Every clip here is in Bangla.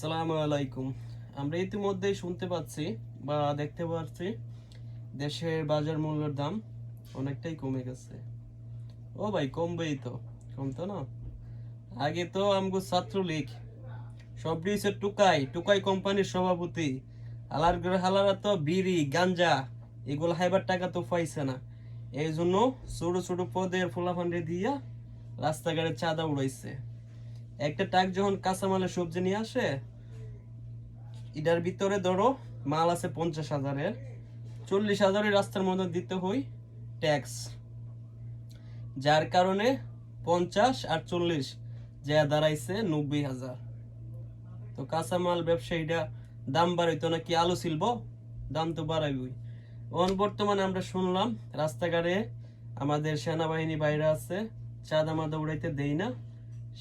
আসসালামু আলাইকুম। আমরা ইতিমধ্যেই শুনতে পাচ্ছি বা দেখতে পাচ্ছি দেশের বাজার মূল্যের দাম অনেকটাই কমে গেছে। ও ভাই, কমবেই তো কমতো না? আগে তো আমগো ছাত্রলীগ সব দিয়েছে টুকাই টুকাই কোম্পানির সভাপতি। হালার হালারা তো বিড়ি, গাঞ্জা, এগুলো হাইবার টাকা তো পাইছে না। এই জন্য ছোট ছোট পদের ফুলাফান্ডে দিয়া রাস্তাঘাটে চাঁদা উড়াইছে। একটা ট্রাক যখন কাঁচামালের সবজি নিয়ে আসে এটার ভিতরে ধরো, মাল আছে পঞ্চাশ হাজারের। চল্লিশ হাজারের রাস্তার মধ্যে দিতে হই ট্যাক্স। যার কারণে পঞ্চাশ আর চল্লিশ যা দাঁড়াইছে নব্বই হাজার। তো কাঁচামাল ব্যবসায়ীরা দাম বাড়াইতো নাকি আলু শিল্প দাম তো বাড়াইবই। এখন বর্তমানে আমরা শুনলাম, রাস্তাঘাটে আমাদের সেনাবাহিনী বাইরে আছে, চাঁদা মাদা উড়াইতে দেই না।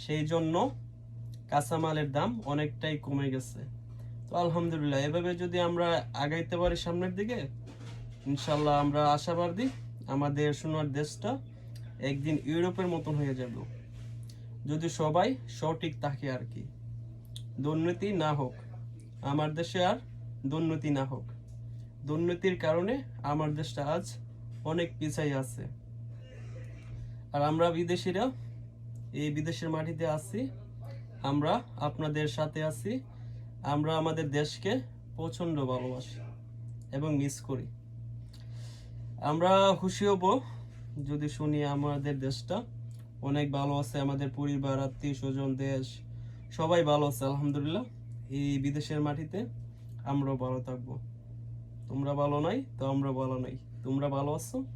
সেই জন্য কাঁচামালের দাম অনেকটাই কমে গেছে। তো আলহামদুলিল্লাহ। এভাবে যদি আমরা আগাইতে পারি সামনের দিকে ইনশাল্লাহ আমরা আশাবাদী আমাদের সোনার দেশটা একদিন ইউরোপের মতন হয়ে যাবে। যদি সবাই সঠিক থাকে আর কি, দুর্নীতি না হোক, আমার দেশে আর দুর্নীতি না হোক, দুর্নীতির কারণে আমার দেশটা আজ অনেক পিছাই আছে। আর আমরা বিদেশিরা এই বিদেশের মাটিতে আছি, আমরা আপনাদের সাথে আছি আমরা আমাদের দেশকে প্রচণ্ড ভালোবাসি এবং মিস করি। আমরা খুশি হব যদি শুনি আমাদের দেশটা অনেক ভালো আছে, আমাদের পরিবার, আত্মীয় স্বজন, দেশ, সবাই ভালো আছে, আলহামদুলিল্লাহ। এই বিদেশের মাটিতে আমরাও ভালো থাকব। তোমরা ভালো নাই, তো আমরা ভালো নাই। তোমরা ভালো আছো?